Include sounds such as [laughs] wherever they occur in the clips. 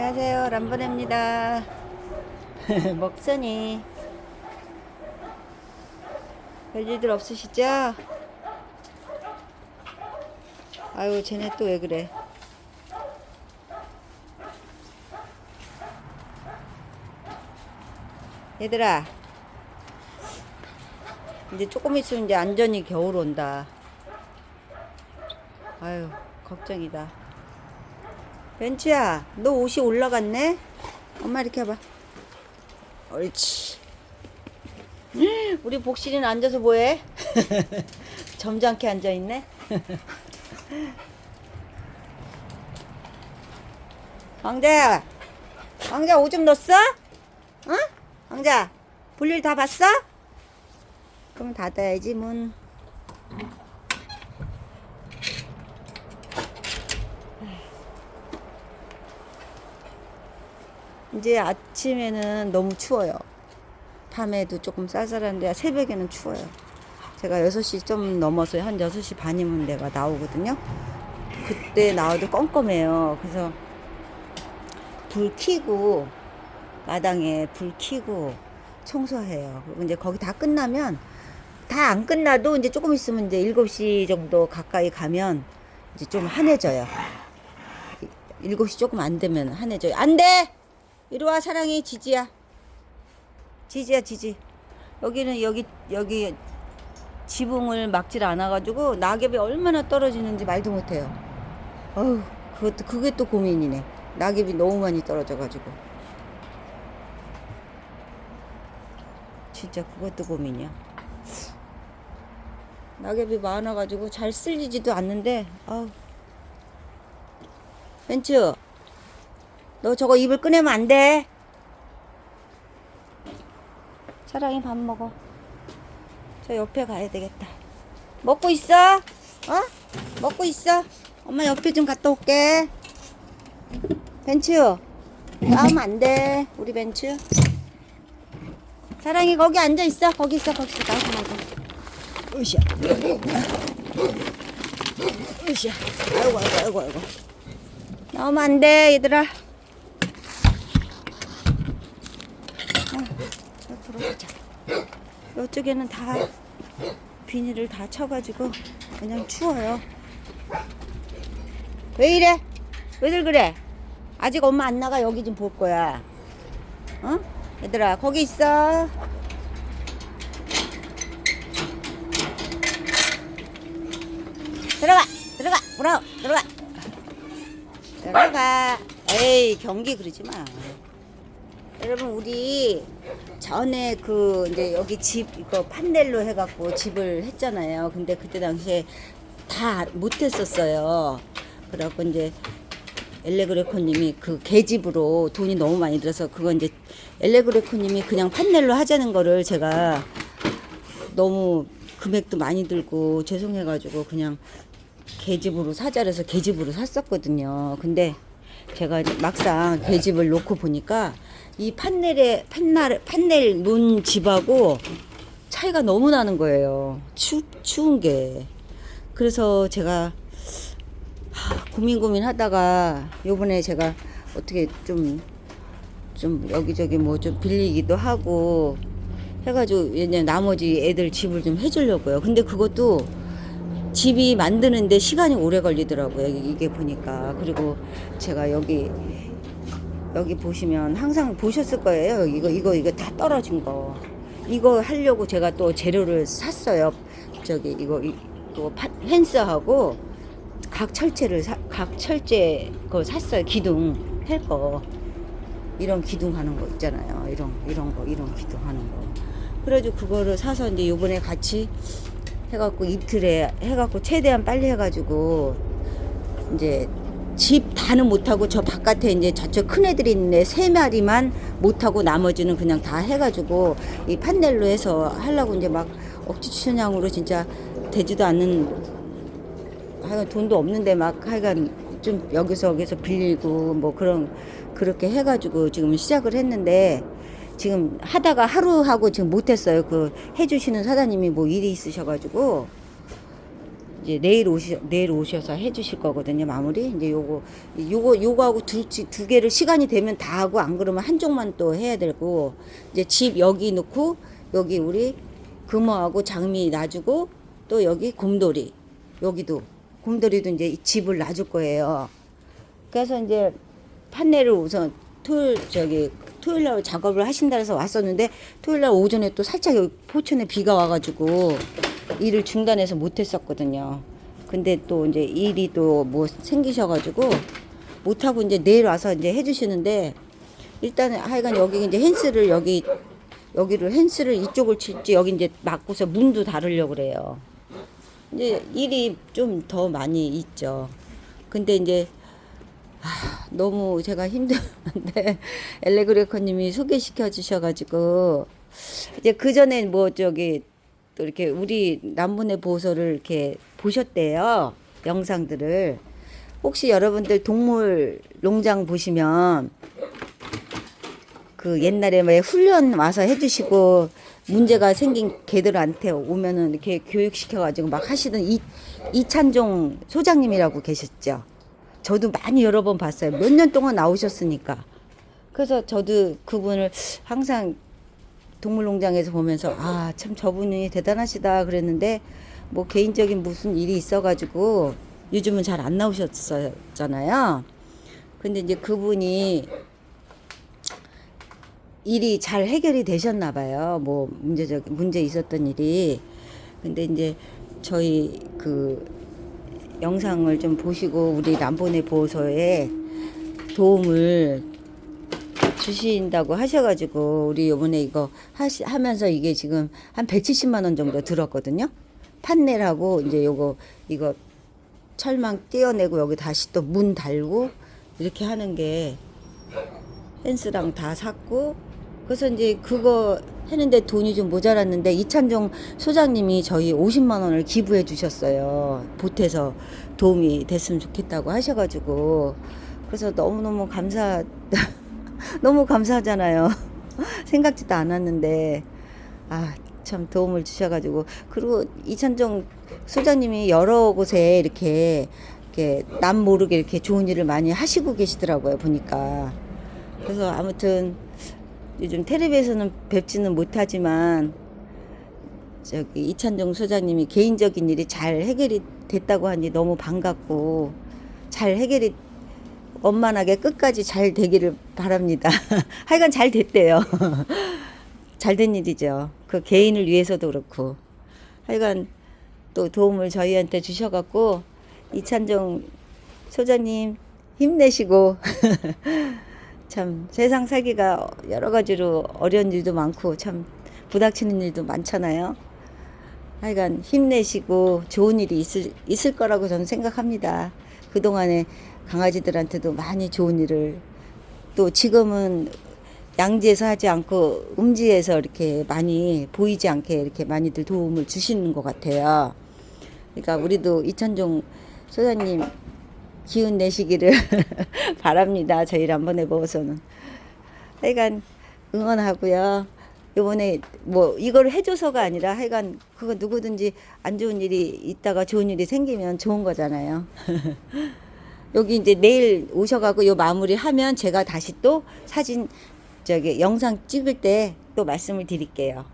안녕하세요. 람보네입니다. [laughs] 먹선이. 별일들 없으시죠? 아유, 쟤네 또 왜 그래? 얘들아. 이제 조금 있으면 이제 안전히 겨울 온다. 아유, 걱정이다. 벤츠야, 너 옷이 올라갔네? 엄마 이렇게 해봐. 옳지. 우리 복실이는 앉아서 뭐해? [laughs] 점잖게 앉아있네? 왕자야, [laughs] 왕자 오줌 넣었어? 어? 왕자, 볼일 다 봤어? 그럼 닫아야지 문. 이제 아침에는 너무 추워요. 밤에도 조금 쌀쌀한데 새벽에는 추워요. 제가 6시 좀 넘어서 한 6시 반이면 내가 나오거든요. 그때 나와도 껌껌해요. 그래서 불 켜고 마당에 불 켜고 청소해요. 이제 거기 다 끝나면 다 안 끝나도 이제 조금 있으면 이제 7시 정도 가까이 가면 이제 좀 환해져요. 7시 조금 안 되면 환해져요. 안 돼! 이리 와 사랑이 지지야. 지지야 지지. 여기는 여기 여기 지붕을 막질 않아 가지고 낙엽이 얼마나 떨어지는지 말도 못해요. 어우 그것도 그게 또 고민이네. 낙엽이 너무 많이 떨어져 가지고. 진짜 그것도 고민이야. 낙엽이 많아 가지고 잘 쓸리지도 않는데 아우 벤츠 너 저거 입을 꺼내면 안 돼. 사랑이 밥 먹어. 저 옆에 가야 되겠다. 먹고 있어? 어? 먹고 있어? 엄마 옆에 좀 갔다 올게. 벤츠. 나오면 안 돼. 우리 벤츠. 사랑이 거기 앉아 있어. 거기 있어. 거기 있어. 나오지 말고. 으쌰. 으쌰. 아이고, 아이고, 아이고, 아이고. 나오면 안 돼, 얘들아. 자, 들어오자. 이쪽에는 다 비닐을 다 쳐가지고 그냥 추워요. 왜 이래? 왜들 그래? 아직 엄마 안 나가 여기 좀 볼 거야. 어? 얘들아 거기 있어. 들어가 들어가 브라운 들어가 들어가. 에이 경기 그러지 마. 여러분 우리 전에 그 이제 여기 집 이거 판넬로 해갖고 집을 했잖아요. 근데 그때 당시에 다 못했었어요. 그래갖고 이제 엘레그레코님이 그 계집으로 돈이 너무 많이 들어서 그거 이제 엘레그레코님이 그냥 판넬로 하자는 거를 제가 너무 금액도 많이 들고 죄송해가지고 그냥 계집으로 사자 그래서 계집으로 샀었거든요. 근데 제가 막상 계집을 놓고 보니까 이 판넬에 판넬 판넬 논 집하고 차이가 너무 나는 거예요. 추 추운 게. 그래서 제가 하, 고민 고민 하다가 요번에 제가 어떻게 좀좀 여기저기 뭐 좀 빌리기도 하고 해가지고 이제 나머지 애들 집을 좀 해주려고요. 근데 그것도 집이 만드는데 시간이 오래 걸리더라고요. 이- 이게 보니까 그리고 제가 여기 여기 보시면 항상 보셨을 거예요. 이거 이거 이거 다 떨어진 거. 이거 하려고 제가 또 재료를 샀어요. 저기 이거 이거 파- 펜스하고 각 철제를 사, 각 철제 거 샀어요. 기둥 할 거. 이런 기둥 하는 거 있잖아요. 이런 이런 거 이런 기둥 하는 거. 그래가지고 그거를 사서 이제 요번에 같이 해갖고 이틀에 해갖고 최대한 빨리 해가지고 이제 집 다는 못하고 저 바깥에 이제 저쪽 큰 애들이 있는데 세 마리만 못하고 나머지는 그냥 다 해가지고 이 판넬로 해서 하려고 이제 막 억지추천양으로 진짜 되지도 않는 하여간 돈도 없는데 막 하여간 좀 여기서 여기서 빌리고 뭐 그런 그렇게 해가지고 지금 시작을 했는데 지금 하다가 하루 하고 지금 못했어요. 그 해주시는 사장님이 뭐 일이 있으셔가지고 이제 내일 오시 내일 오셔서 해주실 거거든요 마무리. 이제 요거 요거 요거하고 두, 두 개를 시간이 되면 다 하고 안 그러면 한쪽만 또 해야 되고 이제 집 여기 놓고 여기 우리 금호하고 장미 놔주고 또 여기 곰돌이 여기도 곰돌이도 이제 이 집을 놔줄 거예요. 그래서 이제 판넬을 우선 토요일 저기 토요일 날 작업을 하신다 해서 왔었는데 토요일 날 오전에 또 살짝 여기 포천에 비가 와가지고 일을 중단해서 못했었거든요. 근데 또 이제 일이 또 뭐 생기셔가지고 못하고 이제 내일 와서 이제 해주시는데 일단 하여간 여기 이제 헨스를 여기 여기를 헨스를 이쪽을 칠지 여기 이제 막고서 문도 다르려고 그래요. 이제 일이 좀 더 많이 있죠. 근데 이제 아, 너무 제가 힘들었는데 [laughs] 엘레그레커님이 소개시켜 주셔가지고 이제 그 전에 뭐 저기 또 이렇게 우리 남문의 보호소를 이렇게 보셨대요 영상들을 혹시 여러분들 동물 농장 보시면 그 옛날에 왜 훈련 와서 해주시고 문제가 생긴 개들한테 오면은 이렇게 교육시켜가지고 막 하시던 이, 이찬종 소장님이라고 계셨죠. 저도 많이 여러 번 봤어요. 몇 년 동안 나오셨으니까. 그래서 저도 그분을 항상 동물농장에서 보면서 아 참 저분이 대단하시다 그랬는데 뭐 개인적인 무슨 일이 있어가지고 요즘은 잘 안 나오셨었잖아요. 근데 이제 그분이 일이 잘 해결이 되셨나 봐요. 뭐 문제적 문제 있었던 일이. 근데 이제 저희 그 영상을 좀 보시고 우리 남본의 보호소에 도움을 주신다고 하셔가지고 우리 요번에 이거 하시, 하면서 이게 지금 한 170만 원 정도 들었거든요. 판넬하고 이제 요거 이거 철망 떼어내고 여기 다시 또 문 달고 이렇게 하는 게 펜스랑 다 샀고 그래서 이제 그거 했는데 돈이 좀 모자랐는데 이찬종 소장님이 저희 50만 원을 기부해 주셨어요. 보태서 도움이 됐으면 좋겠다고 하셔가지고 그래서 너무너무 감사 [laughs] [laughs] 너무 감사하잖아요. [laughs] 생각지도 않았는데. 아 참 도움을 주셔가지고. 그리고 이찬종 소장님이 여러 곳에 이렇게 이렇게 남 모르게 이렇게 좋은 일을 많이 하시고 계시더라고요 보니까. 그래서 아무튼 요즘 텔레비에서는 뵙지는 못하지만 저기 이찬종 소장님이 개인적인 일이 잘 해결이 됐다고 하니 너무 반갑고 잘 해결이 원만하게 끝까지 잘 되기를 바랍니다. [laughs] 하여간 잘 됐대요. [laughs] 잘 된 일이죠. 그 개인을 위해서도 그렇고. 하여간 또 도움을 저희한테 주셔갖고 이찬종 소장님 힘내시고 [laughs] 참 세상 살기가 여러 가지로 어려운 일도 많고 참 부닥치는 일도 많잖아요. 하여간 힘내시고 좋은 일이 있을, 있을 거라고 저는 생각합니다. 그동안에 강아지들한테도 많이 좋은 일을 또 지금은 양지에서 하지 않고 음지에서 이렇게 많이 보이지 않게 이렇게 많이들 도움을 주시는 것 같아요. 그러니까 우리도 이찬종 소장님 기운 내시기를 [laughs] 바랍니다. 저희 람번에 먹어서는. 하여간 응원하고요. 요번에 뭐 이걸 해줘서가 아니라 하여간 그거 누구든지 안 좋은 일이 있다가 좋은 일이 생기면 좋은 거잖아요. [laughs] 여기 이제 내일 오셔가고 요 마무리 하면 제가 다시 또 사진 저기 영상 찍을 때 또 말씀을 드릴게요.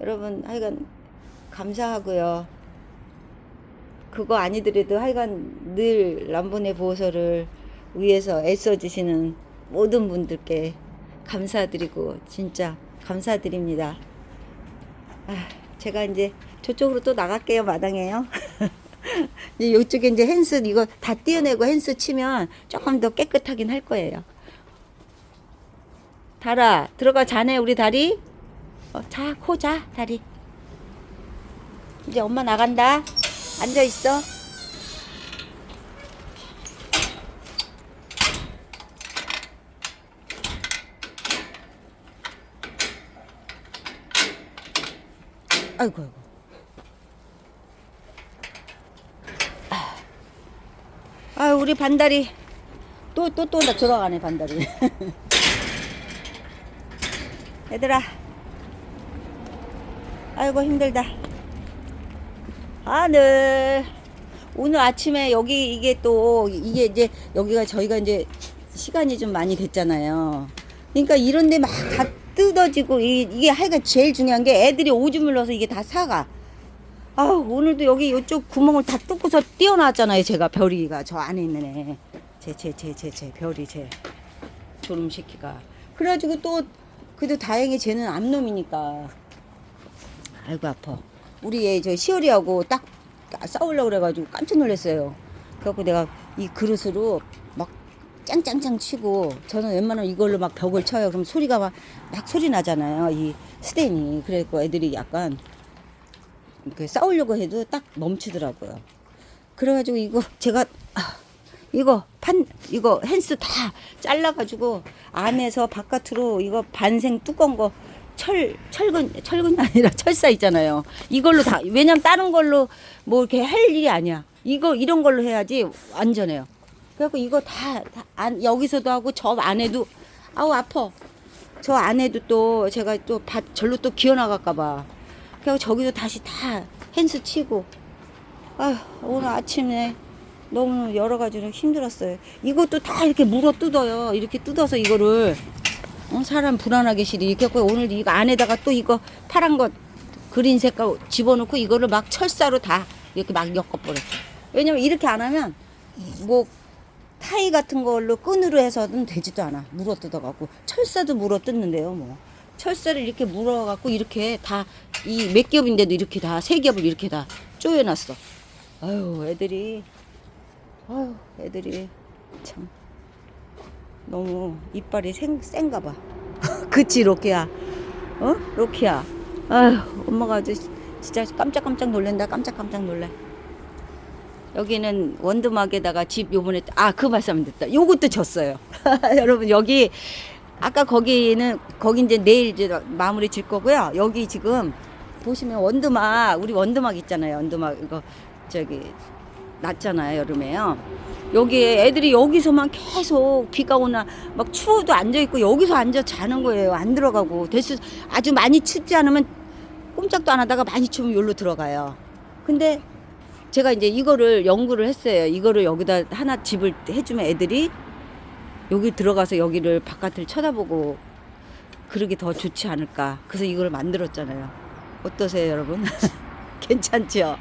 여러분 하여간 감사하고요. 그거 아니더라도 하여간 늘 람본의 보호소를 위해서 애써주시는 모든 분들께 감사드리고 진짜 감사드립니다. 아, 제가 이제 저쪽으로 또 나갈게요 마당에요. [laughs] 이제 이쪽에 이제 헨스 이거 다 띄어내고 헨스 치면 조금 더 깨끗하긴 할 거예요. 달아 들어가 자네 우리 다리. 어, 자, 코 자, 다리. 이제 엄마 나간다. 앉아 있어. 아이고 아이고. 아, 우리 반다리 또또또 들어가네 반다리. [laughs] 얘들아. 아이고 힘들다. 하늘. 오늘 아침에 여기 이게 또 이게 이제 여기가 저희가 이제 시간이 좀 많이 됐잖아요. 그러니까 이런데 막 다 뜯어지고 이, 이게 하여간 제일 중요한 게 애들이 오줌을 넣어서 이게 다 사가. 아 오늘도 여기 이쪽 구멍을 다 뚫고서 뛰어나왔잖아요. 제가 별이가 저 안에 있는 애. 제 제 제 제 제 별이 제 졸음 새끼가. 그래가지고 또 그래도 다행히 쟤는 암놈이니까. 아이고 아파. 우리 애 저 시월이하고 딱 싸우려고 그래가지고 깜짝 놀랐어요. 그래갖고 내가 이 그릇으로 막 짱짱짱 치고 저는 웬만하면 이걸로 막 벽을 쳐요. 그럼 소리가 막, 막 소리 나잖아요. 이 스텐이. 그래갖고 애들이 약간 그 싸우려고 해도 딱 멈추더라고요. 그래가지고 이거 제가 아, 이거 판 이거 헨스 다 잘라가지고 안에서 바깥으로 이거 반생 두꺼운 거철 철근 철근이 [laughs] 아니라 철사 있잖아요. 이걸로 다 왜냐면 다른 걸로 뭐 이렇게 할 일이 아니야. 이거 이런 걸로 해야지 안전해요. 그래갖고 이거 다, 다 안, 여기서도 하고 저 안에도 아우 아파. 저 안에도 또 제가 또 밭 절로 또 기어 나갈까봐. 그래서 저기서 다시 다 헨스 치고. 아휴 오늘 아침에 너무 여러 가지로 힘들었어요. 이것도 다 이렇게 물어 뜯어요. 이렇게 뜯어서 이거를 어, 사람 불안하게 시리 이렇게 해서 오늘 이거 안에다가 또 이거 파란 것 그린 색깔 집어넣고 이거를 막 철사로 다 이렇게 막 엮어버렸어. 왜냐면 이렇게 안 하면 뭐 타이 같은 걸로 끈으로 해서는 되지도 않아. 물어 뜯어갖고 철사도 물어 뜯는데요, 뭐. 철사를 이렇게 물어갖고 이렇게 다 이 몇 겹인데도 이렇게 다 세 겹을 이렇게 다 쪼여놨어. 아유, 애들이 아유, 애들이 참 너무 이빨이 생, 센가 봐. [laughs] 그치, 로키야. 어? 로키야. 아유, 엄마가 아주 진짜 깜짝깜짝 놀란다. 깜짝깜짝 놀래. 여기는 원두막에다가 집 요번에 아그 말씀 됐다. 요것도 졌어요. [laughs] 여러분 여기 아까 거기는 거기 이제 내일 이제 마무리 질 거고요. 여기 지금 보시면 원두막 우리 원두막 있잖아요. 원두막 이거 저기 났잖아요 여름에요. 여기에 애들이 여기서만 계속 비가 오나 막 추워도 앉아 있고 여기서 앉아 자는 거예요. 안 들어가고 대수 아주 많이 춥지 않으면 꼼짝도 안 하다가 많이 추우면 여기로 들어가요. 근데 제가 이제 이거를 연구를 했어요. 이거를 여기다 하나 집을 해주면 애들이 여기 들어가서 여기를 바깥을 쳐다보고 그러기 더 좋지 않을까. 그래서 이걸 만들었잖아요. 어떠세요, 여러분? [laughs] 괜찮죠?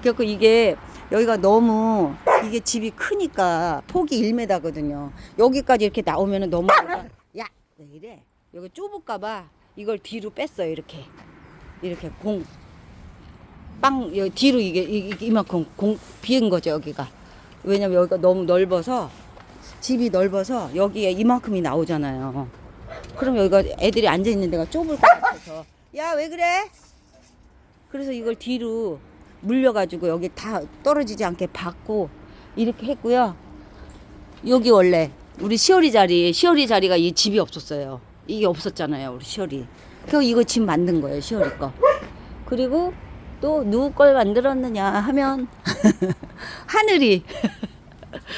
그래갖고 이게 여기가 너무 이게 집이 크니까 폭이 1m거든요. 여기까지 이렇게 나오면은 너무 야, 왜 이래? 여기 좁을까봐 이걸 뒤로 뺐어요. 이렇게 이렇게 공 빵 여기 뒤로 이게 이만큼 공 비은 거죠 여기가. 왜냐면 여기가 너무 넓어서 집이 넓어서 여기에 이만큼이 나오잖아요. 그럼 여기가 애들이 앉아 있는 데가 좁을 것 같아서. 야 왜 그래? 그래서 이걸 뒤로 물려가지고 여기 다 떨어지지 않게 받고 이렇게 했고요. 여기 원래 우리 시월이 자리 시월이 자리가 이 집이 없었어요. 이게 없었잖아요 우리 시월이 그래서 이거 집 만든 거예요 시월이 거. 그리고 또 누구 걸 만들었느냐 하면 [laughs] 하늘이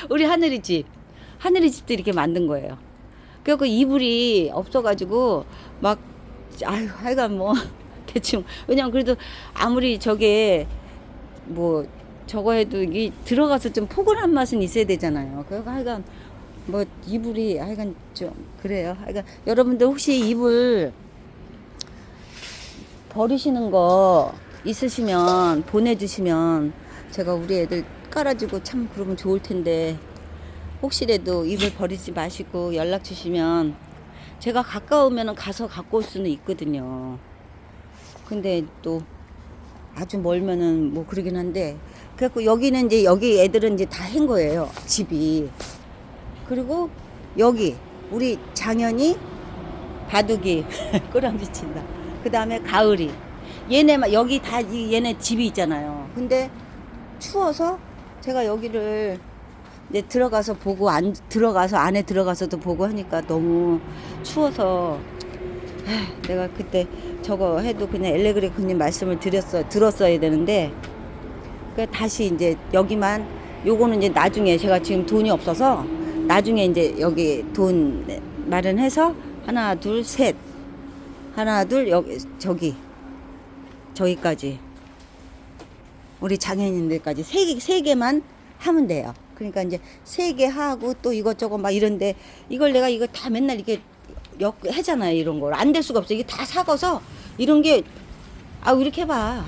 우리 하늘이 집 하늘이 집도 이렇게 만든 거예요. 그래서 이불이 없어가지고 막 아유 하여간 뭐 [laughs] 대충 왜냐면 그래도 아무리 저게 뭐 저거 해도 이게 들어가서 좀 포근한 맛은 있어야 되잖아요. 그래서 하여간 뭐 이불이 하여간 좀 그래요. 하여간 여러분들 혹시 이불 버리시는 거 있으시면 보내주시면 제가 우리 애들 깔아주고 참 그러면 좋을 텐데 혹시라도 이불 버리지 마시고 연락 주시면 제가 가까우면 가서 갖고 올 수는 있거든요. 근데 또 아주 멀면은 뭐 그러긴 한데 그래갖고 여기는 이제 여기 애들은 이제 다 한 거예요 집이 그리고 여기 우리 장현이 바둑이 [laughs] 꼬랑지 친다. 그 다음에 가을이. 얘네, 여기 다 이- 얘네 집이 있잖아요. 근데 추워서 제가 여기를 이제 들어가서 보고, 안, 들어가서, 안에 들어가서도 보고 하니까 너무 추워서 에휴, 내가 그때 저거 해도 그냥 엘레그레 그님 말씀을 드렸어, 들었어야 되는데 그 다시 이제 여기만 요거는 이제 나중에 제가 지금 돈이 없어서 나중에 이제 여기 돈 마련해서 하나 둘 셋 하나 둘 여기 저기 저기까지 우리 장애인들까지 세, 개- 세 개만 하면 돼요. 그러니까 이제 세 개 하고 또 이것저것 막 이런데 이걸 내가 이거 다 맨날 이렇게 역 하잖아요. 이런 걸. 안 될 수가 없어. 이게 다 사고서 이런 게 아, 이렇게 해봐.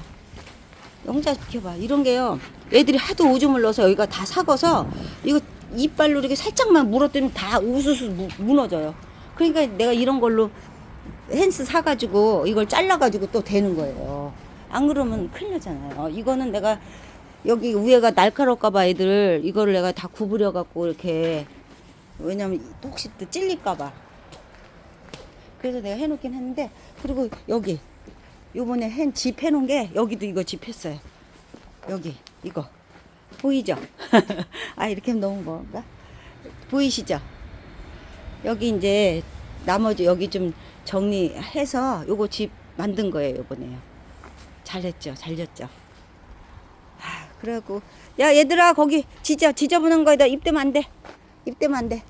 영자 비켜봐. 이런 게요. 애들이 하도 오줌을 넣어서 여기가 다 사고서 이거 이빨로 이렇게 살짝만 물었더니 다 우수수 무- 무너져요. 그러니까 내가 이런 걸로 헨스 사가지고 이걸 잘라가지고 또 되는 거예요. 안 그러면 큰일 나잖아요. 이거는 내가 여기 위에가 날카로울까봐 애들 이거를 내가 다 구부려갖고 이렇게 왜냐면 혹시 또 찔릴까봐. 그래서 내가 해놓긴 했는데 그리고 여기 요번에 hen 집 해놓은 게 여기도 이거 집 했어요. 여기 이거 보이죠? [laughs] 아 이렇게 하면 너무 뭔가 보이시죠? 여기 이제 나머지 여기 좀 정리해서 요거 집 만든 거예요 요번에요. 잘했죠, 잘렸죠. 아 그래갖고 야 얘들아 거기 지져 지저분한 거에다 입대면 안 돼, 입대면 안 돼.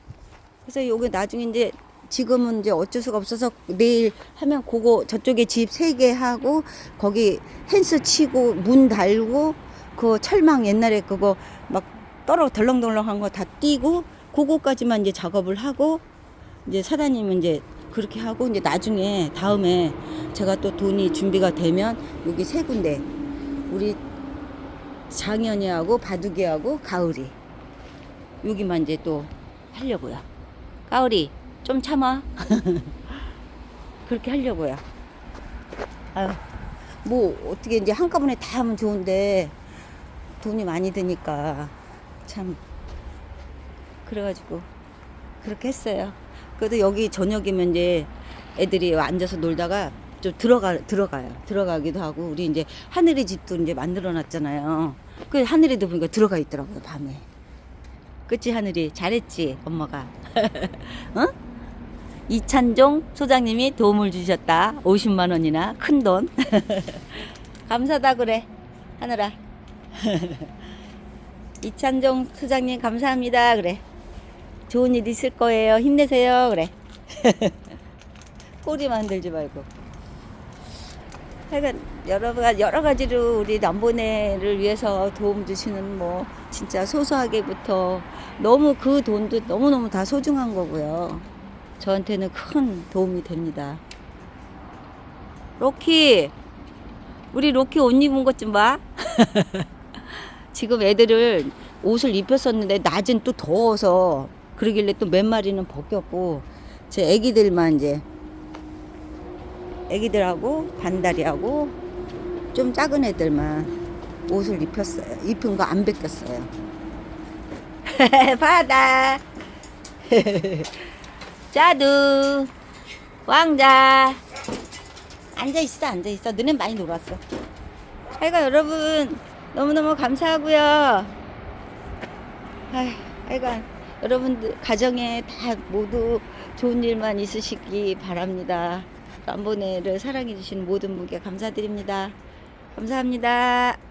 그래서 요게 나중에 이제 지금은 이제 어쩔 수가 없어서 내일 하면 그거 저쪽에 집 세 개 하고 거기 헨스 치고 문 달고 그 철망 옛날에 그거 막 떨어 덜렁덜렁한 거 다 띄고 그거까지만 이제 작업을 하고 이제 사장님은 이제 그렇게 하고 이제 나중에 다음에 제가 또 돈이 준비가 되면 여기 세 군데 우리 장현이하고 바둑이하고 가을이 여기만 이제 또 하려고요. 가을이 좀 참아. [laughs] 그렇게 하려고요. 아유, 뭐 어떻게 이제 한꺼번에 다 하면 좋은데 돈이 많이 드니까 참 그래가지고 그렇게 했어요. 그래도 여기 저녁이면 이제 애들이 앉아서 놀다가 좀 들어가 들어가요. 들어가기도 하고 우리 이제 하늘의 집도 이제 만들어 놨잖아요. 그 하늘에도 보니까 들어가 있더라고요 밤에. 그치 하늘이 잘했지 엄마가. [laughs] 어? 이찬종 소장님이 도움을 주셨다. 50만 원이나 큰 돈. [laughs] 감사다 그래 하늘아. [laughs] 이찬종 소장님 감사합니다 그래. 좋은 일 있을 거예요. 힘내세요. 그래. [laughs] 꼬리 만 들지 말고. 하여간 여러, 가- 여러 가지로 우리 남보네를 위해서 도움 주시는 뭐 진짜 소소하게부터 너무 그 돈도 너무 너무 다 소중한 거고요. 저한테는 큰 도움이 됩니다. 로키, 우리 로키 옷 입은 것 좀 봐. [laughs] 지금 애들을 옷을 입혔었는데 낮은 또 더워서 그러길래 또 몇 마리는 벗겼고 제 애기들만 이제 애기들하고 반다리하고 좀 작은 애들만 옷을 입혔어요. 입은 거 안 벗겼어요. [laughs] 바다 [laughs] 자두 왕자 앉아 있어 앉아 있어 너네 많이 놀았어. 하여간 여러분 너무너무 감사하고요. 아이, 하여간 여러분들 가정에 다 모두 좋은 일만 있으시기 바랍니다. 람보네를 사랑해 주시는 모든 분께 감사드립니다. 감사합니다.